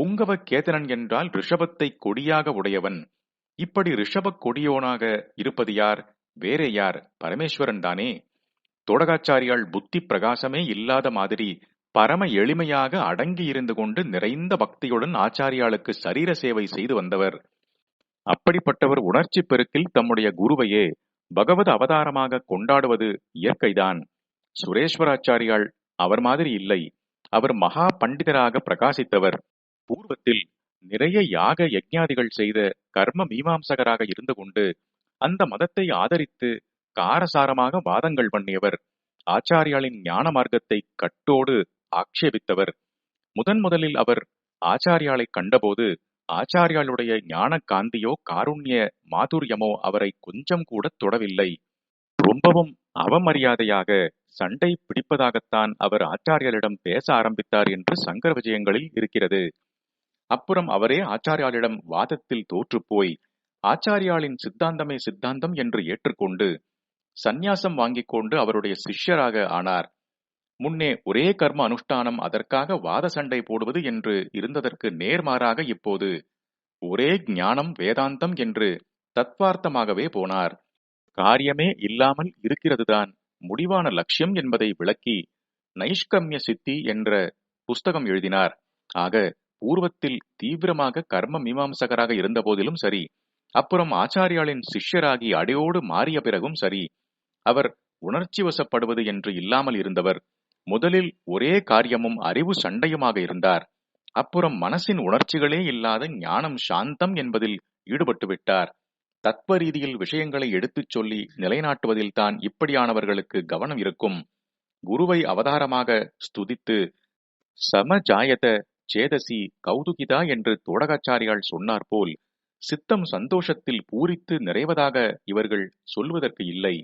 புங்கவ கேதனன் என்றால் ரிஷபத்தை கொடியாக உடையவன். இப்படி ரிஷபக் கொடியோனாக இருப்பது யார்? வேறே யார்? பரமேஸ்வரன் தானே. தோடகாச்சாரியால் புத்தி பிரகாசமே இல்லாத மாதிரி பரம எளிமையாக அடங்கி இருந்து கொண்டு நிறைந்த பக்தியுடன் ஆச்சாரியாளுக்கு சரீர சேவை செய்து வந்தவர். அப்படிப்பட்டவர் உணர்ச்சி பெருக்கில் தம்முடைய குருவையே பகவத் அவதாரமாக கொண்டாடுவது இயற்கைதான். சுரேஸ்வராச்சாரியால் அவர் மாதிரி இல்லை. அவர் மகா பண்டிதராக பிரகாசித்தவர். பூர்வத்தில் நிறைய யாக யஜ்ஞாதிகள் செய்த கர்ம மீமாம்சகராக இருந்து கொண்டு அந்த மதத்தை ஆதரித்து காரசாரமாக வாதங்கள் பண்ணியவர். ஆச்சாரியாளின் ஞான மார்க்கத்தை கட்டோடு ஆக்ஷேபித்தவர். முதன் முதலில் அவர் ஆச்சாரியாளை கண்டபோது ஆச்சாரியாளுடைய ஞான காந்தியோ காருண்ய மாதுரியமோ அவரை கொஞ்சம் கூட தொடவில்லை. ரொம்பவும் அவமரியாதையாக சண்டை பிடிப்பதாகத்தான் அவர் ஆச்சாரியரிடம் பேச ஆரம்பித்தார் என்று சங்கர விஜயங்களில் இருக்கிறது. அப்புறம் அவரே ஆச்சாரியாளிடம் வாதத்தில் தோற்றுப்போய் ஆச்சாரியாளின் சித்தாந்தமே சித்தாந்தம் என்று ஏற்றுக்கொண்டு சந்நியாசம் வாங்கிக் கொண்டு அவருடைய சிஷ்யராக ஆனார். முன்னே ஒரே கர்ம அனுஷ்டானம் அதற்காக வாத சண்டை போடுவது என்று இருந்ததற்கு நேர்மாறாக இப்போது ஒரே ஞானம் வேதாந்தம் என்று தத்வார்த்தமாகவே போனார். காரியமே இல்லாமல் இருக்கிறதுதான் முடிவான லட்சியம் என்பதை விளக்கி நைஷ்கம்ய சித்தி என்ற புஸ்தகம் எழுதினார். ஆக பூர்வத்தில் தீவிரமாக கர்ம மீமாம்சகராக இருந்த போதிலும் சரி அப்புறம் ஆச்சாரியாளின் சிஷ்யராகி அடையோடு மாறிய பிறகும் சரி அவர் உணர்ச்சி வசப்படுவது என்று இல்லாமல் இருந்தவர். முதலில் ஒரே காரியமும் அறிவு சண்டையுமாக இருந்தார். அப்புறம் மனசின் உணர்ச்சிகளே இல்லாத ஞானம் சாந்தம் என்பதில் ஈடுபட்டு விட்டார். தத்துவ ரீதியில் விஷயங்களை எடுத்துச் சொல்லி நிலைநாட்டுவதில் தான் இப்படியானவர்களுக்கு கவனம் இருக்கும். குருவை அவதாரமாக ஸ்துதித்து சமஜாயத சேதசி கௌதுகிதா என்று தோடகாச்சாரியால் சொன்னார் போல் சித்தம் சந்தோஷத்தில் பூரித்து நிறைவதாக இவர்கள் சொல்வதற்கு இல்லை.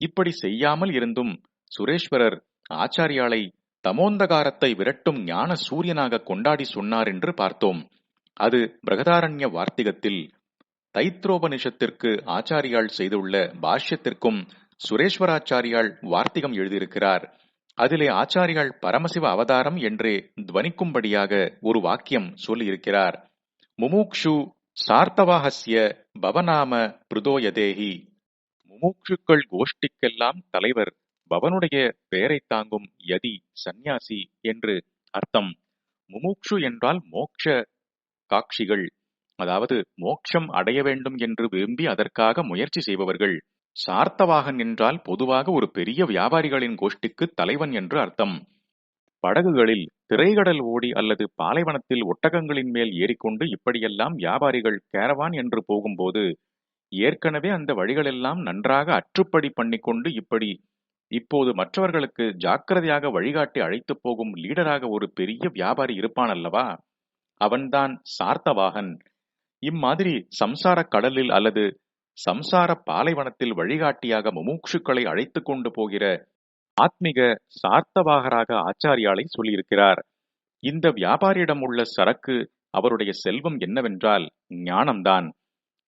இப்படி செய்யாமல் இருந்தும் சுரேஸ்வரர் ஆச்சாரியாளை தமோந்தகாரத்தை விரட்டும் ஞான சூரியனாக கொண்டாடி சொன்னார் என்று பார்த்தோம். அது பிரகதாரண்ய வார்த்திகத்தில் தைத்ரோபனிஷத்திற்கு ஆச்சாரியால் செய்துள்ள பாஷ்யத்திற்கும் சுரேஸ்வராச்சாரியால் வார்த்திகம் எழுதியிருக்கிறார். அதிலே ஆச்சாரியால் பரமசிவ அவதாரம் என்றே துவனிக்கும்படியாக ஒரு வாக்கியம் சொல்லியிருக்கிறார். முமூக்ஷு சார்த்தவாகசிய பவநாம பிரதோயதேகி முமூக்ஷுக்கள் கோஷ்டிக்கெல்லாம் தலைவர் பவனுடைய பெயரை தாங்கும் யதி சந்நியாசி என்று அர்த்தம். முமுக்ஷு என்றால் மோக்ஷ காட்சிகள் அதாவது மோட்சம் அடைய வேண்டும் என்று விரும்பி அதற்காக முயற்சி செய்பவர்கள். சார்த்தவாகன் என்றால் பொதுவாக ஒரு பெரிய வியாபாரிகளின் கோஷ்டிக்கு தலைவன் என்று அர்த்தம். படகுகளில் திரைகடல் ஓடி அல்லது பாலைவனத்தில் ஒட்டகங்களின் மேல் ஏறிக்கொண்டு இப்படியெல்லாம் வியாபாரிகள் கேரவான் என்று போகும்போது ஏற்கனவே அந்த வழிகளெல்லாம் நன்றாக அற்றுப்படி பண்ணிக்கொண்டு இப்படி இப்போது மற்றவர்களுக்கு ஜாக்கிரதையாக வழிகாட்டி அழைத்துப் போகும் லீடராக ஒரு பெரிய வியாபாரி இருப்பான் அல்லவா அவன்தான் சார்த்தவாகன். இம்மாதிரி சம்சார கடலில் அல்லது சம்சார பாலைவனத்தில் வழிகாட்டியாக முமூக்ஷுக்களை அழைத்து கொண்டு போகிற ஆத்மிக சார்த்தவாகராக ஆச்சாரியாலை சொல்லியிருக்கிறார். இந்த வியாபாரியிடம் உள்ள சரக்கு அவருடைய செல்வம் என்னவென்றால் ஞானம்தான்.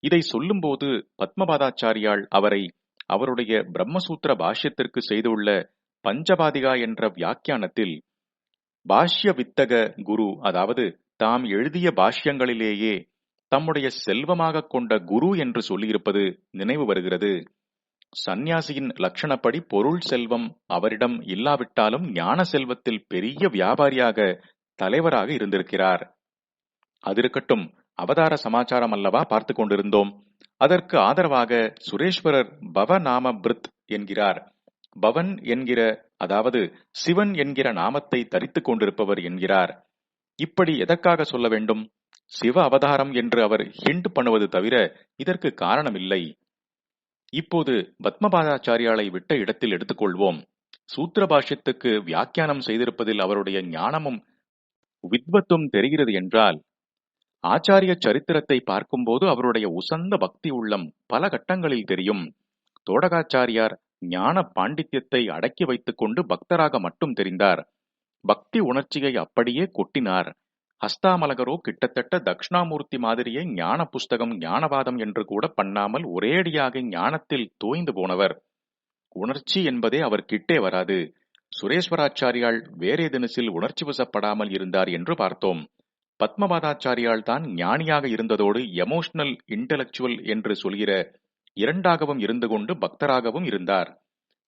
இதை சொல்லும்போது பத்மபாதாச்சாரியால் அவரை அவருடைய பிரம்மசூத்திர பாஷ்யத்திற்கு செய்துள்ள பஞ்சபாதிகா என்ற வியாக்கியானத்தில் பாஷ்ய வித்தக குரு அதாவது தாம் எழுதிய பாஷ்யங்களிலேயே தம்முடைய செல்வமாக கொண்ட குரு என்று சொல்லியிருப்பது நினைவு வருகிறது. சந்நியாசியின் லட்சணப்படி பொருள் செல்வம் அவரிடம் இல்லாவிட்டாலும் ஞான செல்வத்தில் பெரிய வியாபாரியாக தலைவராக இருந்திருக்கிறார். அது இருக்கட்டும் அவதார சமாச்சாரம் அல்லவா பார்த்து கொண்டிருந்தோம். அதற்கு ஆதரவாக சுரேஸ்வரர் பவ நாம பிருத் என்கிறார். பவன் என்கிற அதாவது சிவன் என்கிற நாமத்தை தரித்துக் கொண்டிருப்பவர் என்கிறார். இப்படி எதற்காக சொல்ல வேண்டும்? சிவ அவதாரம் என்று அவர் ஹிண்ட் பண்ணுவது தவிர இதற்கு காரணமில்லை. இப்போது பத்மபாதாச்சாரியாலை விட்ட இடத்தில் எடுத்துக்கொள்வோம். சூத்திர பாஷ்யத்துக்கு வியாக்கியானம் செய்திருப்பதில் அவருடைய ஞானமும் வித்வத்தும் தெரிகிறது என்றால் ஆச்சாரிய சரித்திரத்தை பார்க்கும்போது அவருடைய உசந்த பக்தி உள்ளம் பல கட்டங்களில் தெரியும். தோடகாச்சாரியார் ஞான பாண்டித்யத்தை அடக்கி வைத்துக் கொண்டு பக்தராக மட்டும் தெரிந்தார். பக்தி உணர்ச்சியை அப்படியே கொட்டினார். ஹஸ்தாமலகரோ கிட்டத்தட்ட தக்ஷணாமூர்த்தி மாதிரியே ஞான புஸ்தகம் ஞானவாதம் என்று கூட பண்ணாமல் ஒரேடியாக ஞானத்தில் தோய்ந்து போனவர். உணர்ச்சி என்பதே அவர் கிட்டே வராது. சுரேஸ்வராச்சாரியால் வேறே தினசில் உணர்ச்சி வசப்படாமல் இருந்தார் என்று பார்த்தோம். பத்மபாதாச்சாரியால் தான் ஞானியாக இருந்ததோடு எமோஷனல் இன்டலெக்சுவல் என்று சொல்கிற இரண்டாகவும் இருந்து கொண்டு பக்தராகவும் இருந்தார்.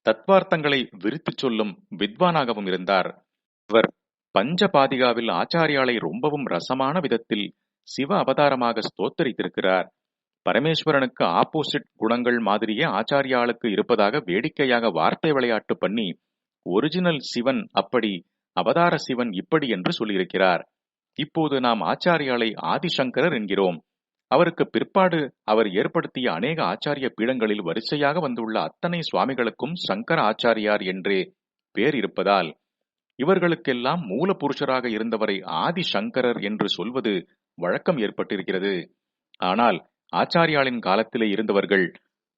தத்வார்த்தங்களை விரித்துச் சொல்லும் வித்வானாகவும் இருந்தார். இவர் பஞ்சபாதிகாவில் ஆச்சாரியாலை ரொம்பவும் ரசமான விதத்தில் சிவ அவதாரமாக ஸ்தோத்தரித்திருக்கிறார். பரமேஸ்வரனுக்கு ஆப்போசிட் குணங்கள் மாதிரியே ஆச்சாரியாளுக்கு இருப்பதாக வேடிக்கையாக வார்த்தை விளையாட்டு பண்ணி ஒரிஜினல் சிவன் அப்படி அவதார சிவன் இப்படி என்று சொல்லியிருக்கிறார். இப்போது நாம் ஆச்சாரியாலை ஆதிசங்கரர் என்கிறோம். அவருக்கு பிற்பாடு அவர் ஏற்படுத்திய அநேக ஆச்சாரிய பீடங்களில் வரிசையாக வந்துள்ள அத்தனை சுவாமிகளுக்கும் சங்கர ஆச்சாரியார் என்றே பேர் இருப்பதால் இவர்களுக்கெல்லாம் மூல புருஷராக இருந்தவரை ஆதிசங்கரர் என்று சொல்வது வழக்கம் ஏற்பட்டிருக்கிறது. ஆனால் ஆச்சாரியாளின் காலத்திலே இருந்தவர்கள்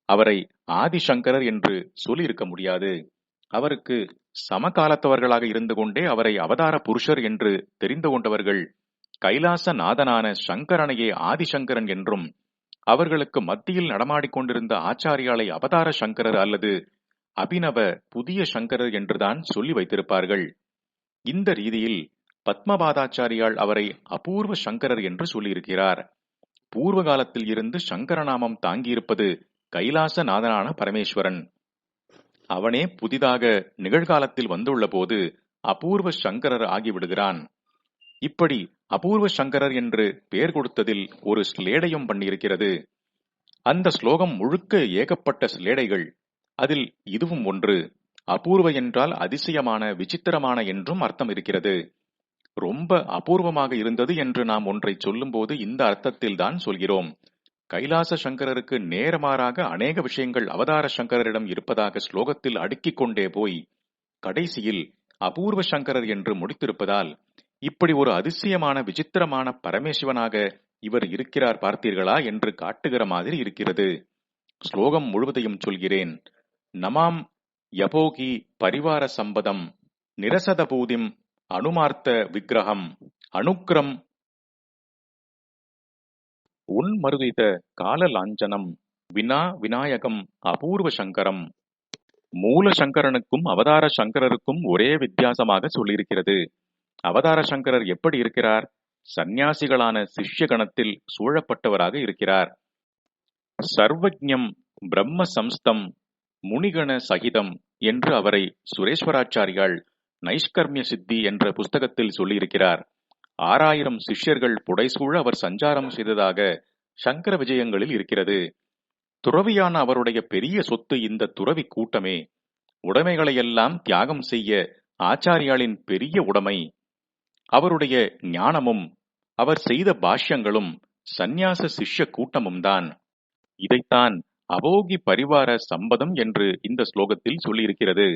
அவரை ஆதிசங்கரர் என்று சொல்லியிருக்க முடியாது. அவருக்கு சமகாலத்தவர்களாக இருந்து கொண்டே அவரை அவதார புருஷர் என்று தெரிந்து கொண்டவர்கள் கைலாச நாதனான சங்கரனையே ஆதிசங்கரன் என்றும் அவர்களுக்கு மத்தியில் நடமாடிக்கொண்டிருந்த ஆச்சாரியாலை அவதார சங்கரர் அல்லது அபினவ புதிய சங்கரர் என்றுதான் சொல்லி வைத்திருப்பார்கள். இந்த ரீதியில் பத்மபாதாச்சாரியால் அவரை அபூர்வ சங்கரர் என்று சொல்லியிருக்கிறார். பூர்வ காலத்தில் இருந்து சங்கரநாமம் தாங்கியிருப்பது கைலாசநாதனான பரமேஸ்வரன். அவனே புதிதாக நிகழ்காலத்தில் வந்துள்ள போது அபூர்வ சங்கரர் ஆகிவிடுகிறான். இப்படி அபூர்வ சங்கரர் என்று பெயர் கொடுத்ததில் ஒரு ஸ்லேடையும் பண்ணியிருக்கிறது. அந்த ஸ்லோகம் முழுக்க ஏகப்பட்ட ஸ்லேடைகள் அதில் இதுவும் ஒன்று. அபூர்வ என்றால் அதிசயமான விசித்திரமான என்றும் அர்த்தம் இருக்கிறது. ரொம்ப அபூர்வமாக இருந்தது என்று நாம் ஒன்றை சொல்லும்போது இந்த அர்த்தத்தில் தான் சொல்கிறோம். கைலாச சங்கரருக்கு நேரமாறாக அநேக விஷயங்கள் அவதார சங்கரரிடம் இருப்பதாக ஸ்லோகத்தில் அடுக்கிக் கொண்டே போய் கடைசியில் அபூர்வ சங்கரர் என்று முடித்திருப்பதால் இப்படி ஒரு அதிசயமான விசித்திரமான பரமேசிவனாக இவர் இருக்கிறார் பார்த்தீர்களா என்று காட்டுகிற மாதிரி இருக்கிறது. ஸ்லோகம் முழுவதையும் சொல்கிறேன். நமாம் யபோகி பரிவார சம்பதம் நிரசதபூதிம் அனுமார்த்த விக்கிரகம் அனுக்கிரம் உன்மருதித காலலாஞ்சனம் வினா விநாயகம் அபூர்வ சங்கரம். மூல சங்கரனுக்கும் அவதார சங்கரருக்கும் ஒரே வித்தியாசமாக சொல்லியிருக்கிறது. அவதார சங்கரர் எப்படி இருக்கிறார்? சந்நியாசிகளான சிஷ்ய கணத்தில் சூழப்பட்டவராக இருக்கிறார். சர்வஜம் பிரம்ம சம்ஸ்தம் முனிகண சகிதம் என்று அவரை சுரேஸ்வராச்சாரியால் நைஷ்கர்மிய சித்தி என்ற புஸ்தகத்தில் சொல்லியிருக்கிறார். ஆறாயிரம் சிஷ்யர்கள் புடைசூழ அவர் சஞ்சாரம் செய்ததாக சங்கர விஜயங்களில் இருக்கிறது. துறவியான அவருடைய பெரிய சொத்து இந்த துறவி கூட்டமே. உடைமைகளையெல்லாம் தியாகம் செய்ய ஆச்சாரியாளின் பெரிய உடைமை. அவருடைய ஞானமும் அவர் செய்த பாஷ்யங்களும் சந்நியாச சிஷ்ய கூட்டமும் தான் இதைத்தான் அபோகி பரிவார சம்பதம் என்று இந்த ஸ்லோகத்தில் சொல்லியிருக்கிறது.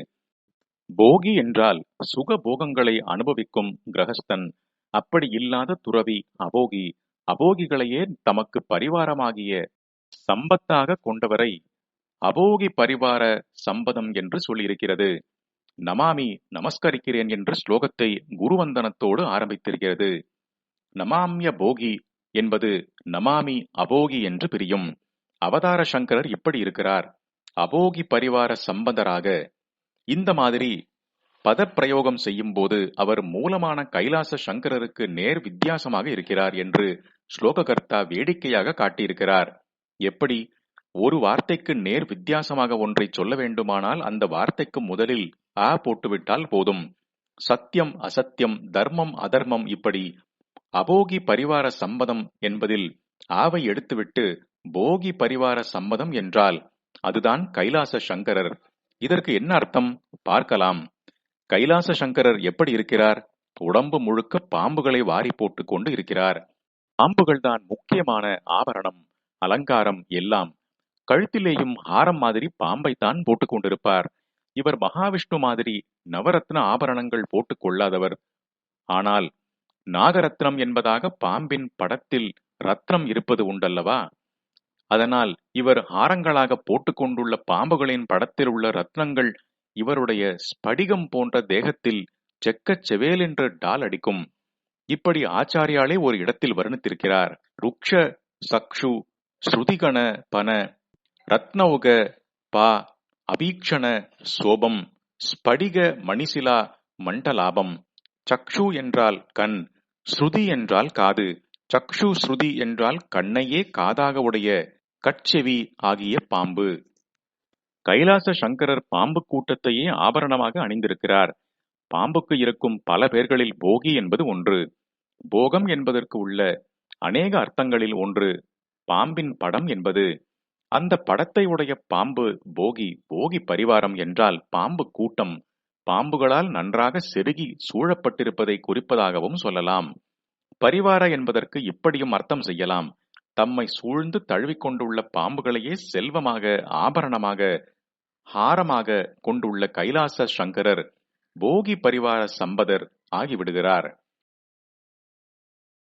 போகி என்றால் சுக போகங்களை அனுபவிக்கும் கிரகஸ்தன். அப்படி இல்லாத துறவி அபோகி அபோகிகளையே தமக்கு பரிவாரமாகிய சம்பத்தாக கொண்டவரை அபோகி பரிவார சம்பதம் என்று சொல்லியிருக்கிறது. நமாமி நமஸ்கரிக்கிறேன் என்ற ஸ்லோகத்தை குருவந்தனத்தோடு ஆரம்பித்திருக்கிறது. நமாமிய போகி என்பது நமாமி அபோகி என்று பிரியும். அவதார சங்கரர் இப்படி இருக்கிறார்? அபோகி பரிவார சம்பந்தராக இந்த மாதிரி பதப்பிரயோகம் செய்யும் போது அவர் மூலமான கைலாச சங்கரருக்கு நேர் வித்தியாசமாக இருக்கிறார் என்று ஸ்லோககர்த்தா வேடிக்கையாக காட்டியிருக்கிறார். எப்படி? ஒரு வார்த்தைக்கு நேர் வித்தியாசமாக ஒன்றை சொல்ல வேண்டுமானால் அந்த வார்த்தைக்கு முதலில் ஆ போட்டுவிட்டால் போதும். சத்தியம் அசத்தியம் தர்மம் அதர்மம் இப்படி அபோகி பரிவார சம்பதம் என்பதில் ஆவை எடுத்துவிட்டு போகி பரிவார சம்மதம் என்றால் அதுதான் கைலாச சங்கரர். இதற்கு என்ன அர்த்தம்? பார்க்கலாம். கைலாச சங்கரர் எப்படி இருக்கிறார்? உடம்பு முழுக்க பாம்புகளை வாரி போட்டுக் கொண்டு இருக்கிறார். பாம்புகள் தான் முக்கியமான ஆபரணம் அலங்காரம் எல்லாம். கழுத்திலேயும் ஹாரம் மாதிரி பாம்பை தான் போட்டுக் கொண்டிருப்பார். இவர் மகாவிஷ்ணு மாதிரி நவரத்ன ஆபரணங்கள் போட்டுக் கொள்ளாதவர். ஆனால் நாகரத்னம் என்பதாக பாம்பின் படத்தில் ரத்னம் இருப்பது உண்டல்லவா? அதனால் இவர் ஆரங்களாக போட்டுக்கொண்டுள்ள பாம்புகளின் படத்தில் உள்ள ரத்னங்கள் இவருடைய ஸ்படிகம் போன்ற தேகத்தில் செக்கச் செவேல் என்று டால் அடிக்கும். இப்படி ஆச்சாரியாலே ஒரு இடத்தில் வர்ணித்திருக்கிறார். ருக்ஷ சக்ஷு ஸ்ருதிகண பன ரத்னவுக பா அபீக்ஷண சோபம் ஸ்படிக மணிசிலா மண்டலாபம் சக்ஷு என்றால் கண் ஸ்ருதி என்றால் காது. சக்ஷு ஸ்ருதி என்றால் கண்ணையே காதாக உடைய கட்செவி ஆகிய பாம்பு. கைலாச சங்கரர் பாம்பு கூட்டத்தையே ஆபரணமாக அணிந்திருக்கிறார். பாம்புக்கு இருக்கும் பல பேர்களில் போகி என்பது ஒன்று. போகம் என்பதற்கு உள்ள அநேக அர்த்தங்களில் ஒன்று. பாம்பின் படம் என்பது. அந்த படத்தை உடைய பாம்பு போகி போகி பரிவாரம் என்றால் பாம்பு கூட்டம். பாம்புகளால் நன்றாக செருகி சூழப்பட்டிருப்பதை குறிப்பதாகவும் சொல்லலாம். பரிவார என்பதற்கு இப்படியும் அர்த்தம் செய்யலாம். தம்மை சூழ்ந்து தழுவிக்கொண்டுள்ள பாம்புகளையே செல்வமாக ஆபரணமாக ஹாரமாக கொண்டுள்ள கைலாச சங்கரர் போகி பரிவார சம்பதர் ஆகிவிடுகிறார்.